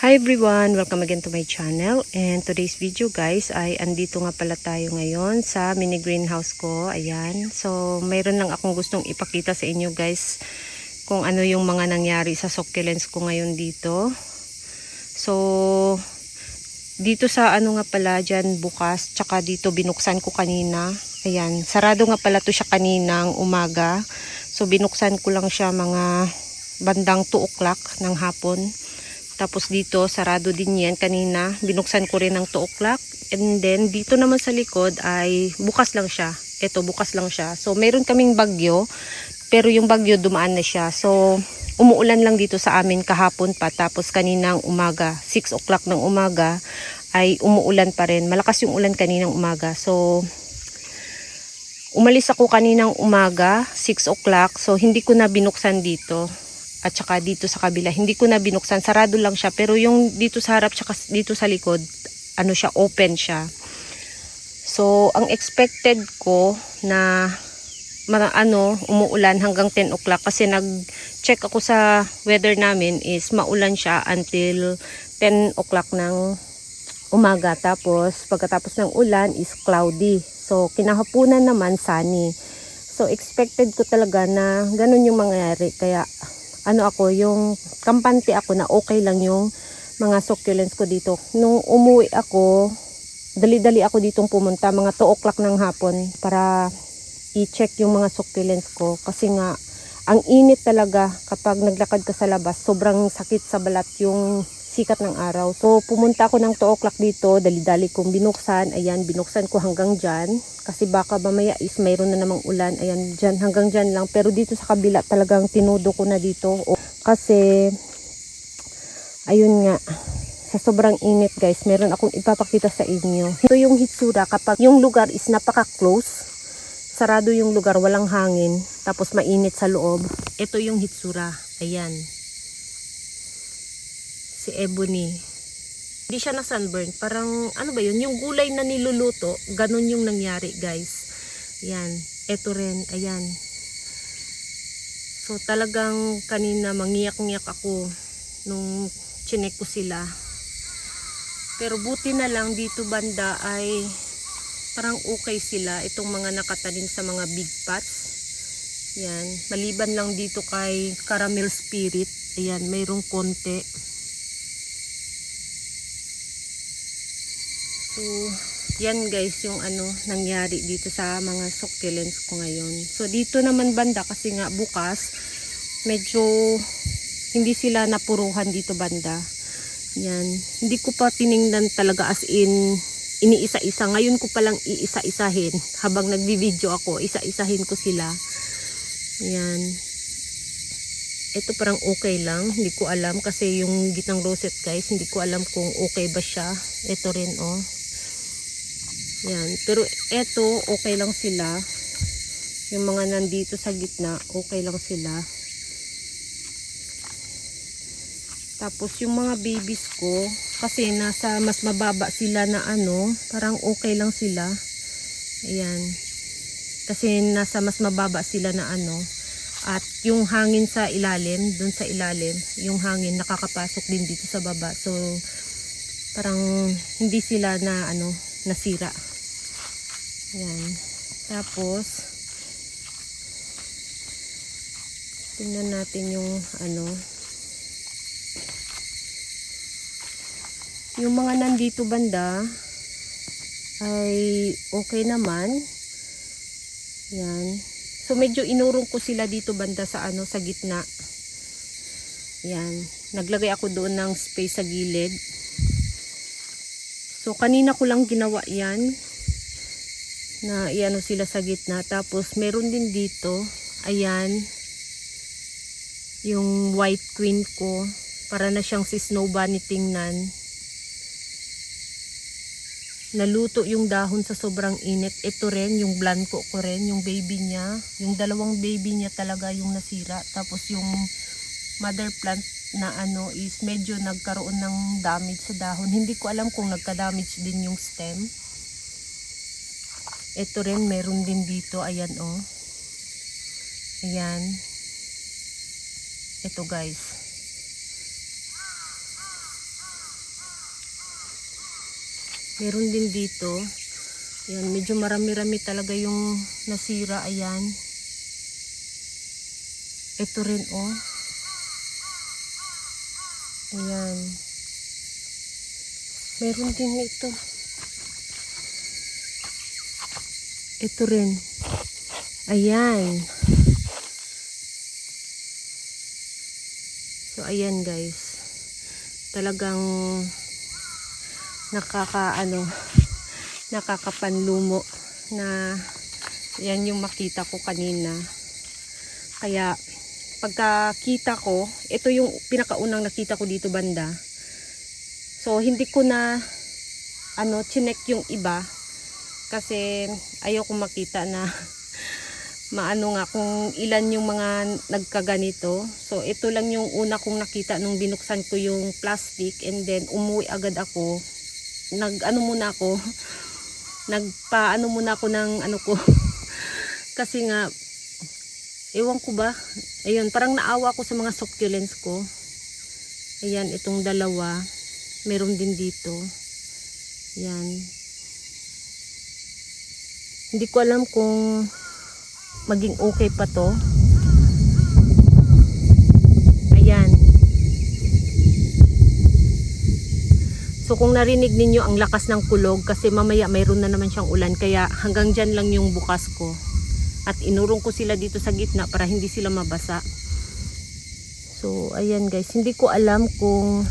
Hi everyone! Welcome again to my channel. And today's video guys ay andito nga pala tayo ngayon sa mini greenhouse ko. Ayan. So mayroon lang akong gustong ipakita sa inyo guys kung ano yung mga nangyari sa succulents ko ngayon dito. So dito sa ano nga pala dyan bukas tsaka dito binuksan ko kanina. Ayan. Sarado nga pala to siya kaninang umaga. So binuksan ko lang siya mga bandang 2 o'clock ng hapon. Tapos dito, sarado din yan kanina. Binuksan ko rin ng 2 o'clock. And then, dito naman sa likod ay bukas lang siya. Ito, bukas lang siya. So, meron kaming bagyo. Pero yung bagyo, dumaan na siya. So, umuulan lang dito sa amin kahapon pa. Tapos kaninang umaga, 6 o'clock ng umaga, ay umuulan pa rin. Malakas yung ulan kaninang umaga. So, umalis ako kaninang umaga, 6 o'clock. So, hindi ko na binuksan dito at saka dito sa kabila. Hindi ko na binuksan, sarado lang siya. Pero yung dito sa harap tsaka dito sa likod, ano siya, open siya. So, ang expected ko na mga ano, umuulan hanggang 10 o'clock kasi nag-check ako sa weather namin is maulan siya until 10 o'clock ng umaga. Tapos, pagkatapos ng ulan is cloudy. So, kinahapunan naman sunny. So, expected ko talaga na ganun yung mangyayari. Kaya, ano ako, yung kampante ako na okay lang yung mga succulents ko dito. Nung umuwi ako, dali-dali ako ditong pumunta, mga 2 o'clock ng hapon para i-check yung mga succulents ko. Kasi nga, ang init talaga kapag naglakad ka sa labas, sobrang sakit sa balat yung sikat ng araw. So, pumunta ako ng 2 o'clock dito, dali-dali kong binuksan. Ayan, binuksan ko hanggang dyan. Kasi baka mamaya is mayroon na namang ulan. Ayan, dyan, hanggang dyan lang. Pero dito sa kabila talagang tinudo ko na dito. O, kasi, ayun nga, sa sobrang init guys, meron akong ipapakita sa inyo. Ito yung hitsura kapag yung lugar is napaka-close. Sarado yung lugar, walang hangin. Tapos mainit sa loob. Ito yung hitsura. Ayan si Ebony. Hindi siya na sunburn. Parang, ano ba yun? Yung gulay na niluluto, ganun yung nangyari, guys. Yan. Ito rin. Ayan. So, talagang kanina mangiyak-ngiyak ako nung chinek ko sila. Pero buti na lang dito banda ay parang okay sila. Itong mga nakatanim sa mga big pots. Yan. Maliban lang dito kay caramel spirit. Ayan, mayroong konti. So, yan guys yung ano nangyari dito sa mga succulents ko ngayon. So, dito naman banda kasi nga bukas, medyo hindi sila napuruhan dito banda. Yan. Hindi ko pa tiningnan talaga as in iniisa-isa. Ngayon ko palang iisa-isahin habang nagbibideo ako. Isa-isahin ko sila. Yan. Ito parang okay lang. Hindi ko alam kasi yung gitnang rosette guys, hindi ko alam kung okay ba siya. Ito rin oh. Yan. Pero eto, okay lang sila. Yung mga nandito sa gitna, okay lang sila. Tapos yung mga babies ko, kasi nasa mas mababa sila na ano, parang okay lang sila. Ayan. Kasi nasa mas mababa sila na ano. At yung hangin sa ilalim, dun sa ilalim, yung hangin nakakapasok din dito sa baba. So, parang hindi sila na ano, nasira. Yan. Tapos, tingnan natin yung ano, yung mga nandito banda ay okay naman. Yan. So, medyo inurong ko sila dito banda sa ano, sa gitna. Yan. Naglagay ako doon ng space sa gilid. So, kanina ko lang ginawa yan na iano sila sa gitna. Tapos meron din dito, ayan, yung white queen ko. Para na siyang si Snow Bunny tingnan. Naluto yung dahon sa sobrang init. Ito rin, yung blanco ko rin, yung baby niya. Yung dalawang baby niya talaga yung nasira. Tapos yung mother plant na ano is medyo nagkaroon ng damage sa dahon. Hindi ko alam kung nagka-damage din yung stem. Ito rin, meron din dito. Ayan, oh. Ayan. Ito, guys. Meron din dito. Ayan, medyo marami-rami talaga yung nasira. Ayan. Ito rin, oh. Ayan. Meron din ito. Ito rin. Ayan. So, ayan guys. Talagang nakaka ano nakakapanlumo na yan yung makita ko kanina. Kaya pagkakita ko, ito yung pinakaunang nakita ko dito banda. So hindi ko na ano chinek yung iba kasi ayaw ko makita na maano nga kung ilan yung mga nagkaganito. So ito lang yung una kong nakita nung binuksan ko yung plastic and then umuwi agad ako. Nag ano muna ako, nagpa ano muna ako ng ano ko. Kasi nga ewan ko ba, ayun parang naawa ko sa mga succulents ko. Ayan, itong dalawa. Meron din dito. Yan. Hindi ko alam kung maging okay pa to. Ayan. So kung narinig ninyo ang lakas ng kulog kasi mamaya mayroon na naman siyang ulan kaya hanggang dyan lang yung bukas ko. At inurong ko sila dito sa gitna para hindi sila mabasa. So ayan guys, hindi ko alam kung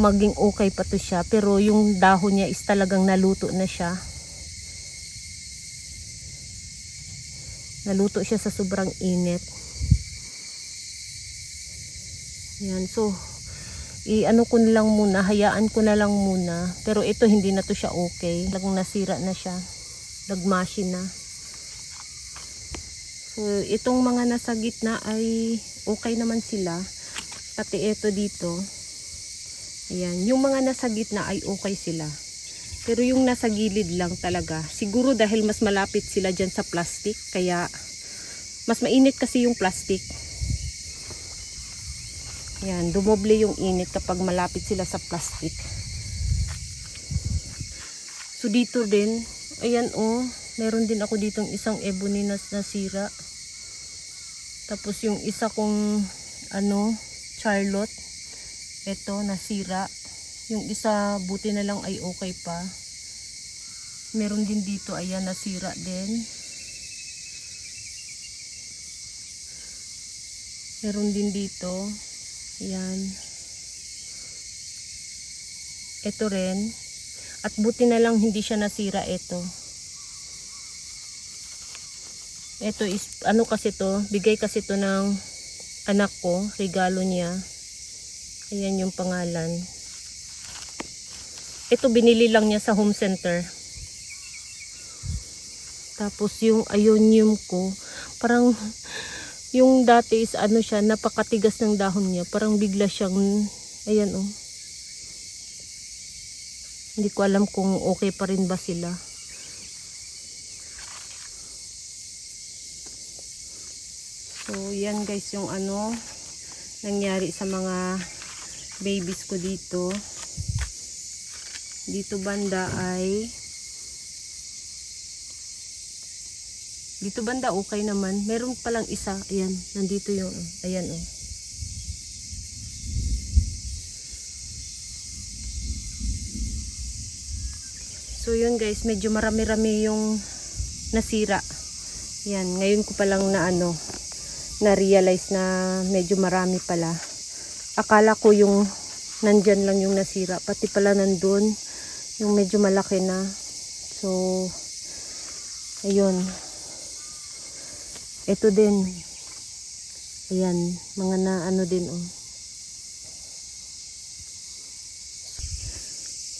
maging okay pa to siya pero yung dahon niya is talagang naluto na siya. Naluto siya sa sobrang init. Yan, so i-ano ko na lang muna, hayaan ko na lang muna. Pero ito hindi na to siya okay. Talagang nasira na siya. Nagmashi na. So itong mga nasa gitna ay okay naman sila. Pati ito dito. Ayan, yung mga nasa gitna ay okay sila. Pero yung nasa gilid lang talaga. Siguro dahil mas malapit sila dyan sa plastic. Kaya mas mainit kasi yung plastic. Yan, dumoble yung init kapag malapit sila sa plastic. So dito din, ayan oh, meron din ako ditong isang ebony na nasira. Tapos yung isa kong ano, Charlotte, ito nasira. Yung isa buti na lang ay okay pa. Meron din dito, ayan nasira din. Meron din dito. Yan. Ito rin. At buti na lang hindi siya nasira ito. Ito is, ano kasi to, bigay kasi to ng anak ko, regalo niya. Ayan yung pangalan. Ito binili lang niya sa home center. Tapos yung ionium ko, parang yung dati is ano siya, napakatigas ng dahon niya. Parang bigla siyang, ayan oh. Hindi ko alam kung okay pa rin ba sila. So, yan guys yung ano, nangyari sa mga babies ko dito. Dito banda ay Dito banda okay naman. Meron palang isa. Ayan, nandito yung ayan oh. So yun guys, medyo marami-rami yung nasira. Yan, ngayon ko palang na ano, na-realize na medyo marami pala. Akala ko yung nandyan lang yung nasira. Pati pala nandun, yung medyo malaki na. So, ayun. Ito din. Ayan, mga na ano din oh.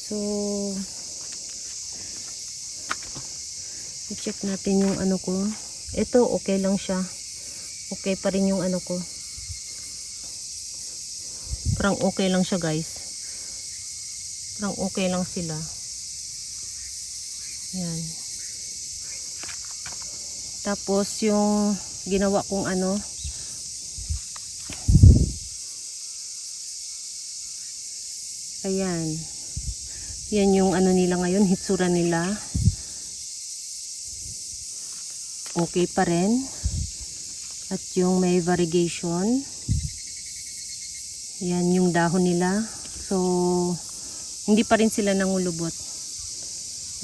So, i-check natin yung ano ko. Ito, okay lang siya. Okay pa rin yung ano ko. Parang okay lang siya guys. Parang okay lang sila. Yan. Tapos yung ginawa kong ano, ayan. Yan yung ano nila ngayon, hitsura nila. Okay pa rin. At yung may variegation. Yan yung dahon nila. So, hindi pa rin sila nangulubot.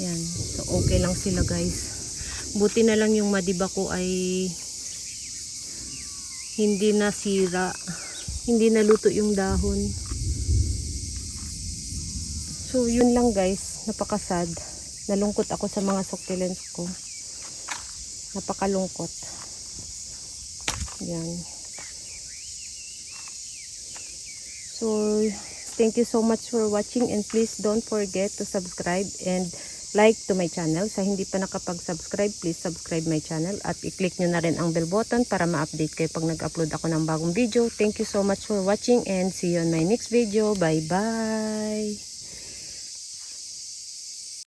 Yan. So, okay lang sila guys. Buti na lang yung madiba ko ay hindi nasira. Hindi naluto yung dahon. So, yun lang guys. Napakasad. Nalungkot ako sa mga succulents ko. Napakalungkot. Yan. So, thank you so much for watching and please don't forget to subscribe and like to my channel. Sa hindi pa nakapag-subscribe, please subscribe my channel at i-click nyo na rin ang bell button para ma-update kayo pag nag-upload ako ng bagong video. Thank you so much for watching and see you on my next video. Bye-bye!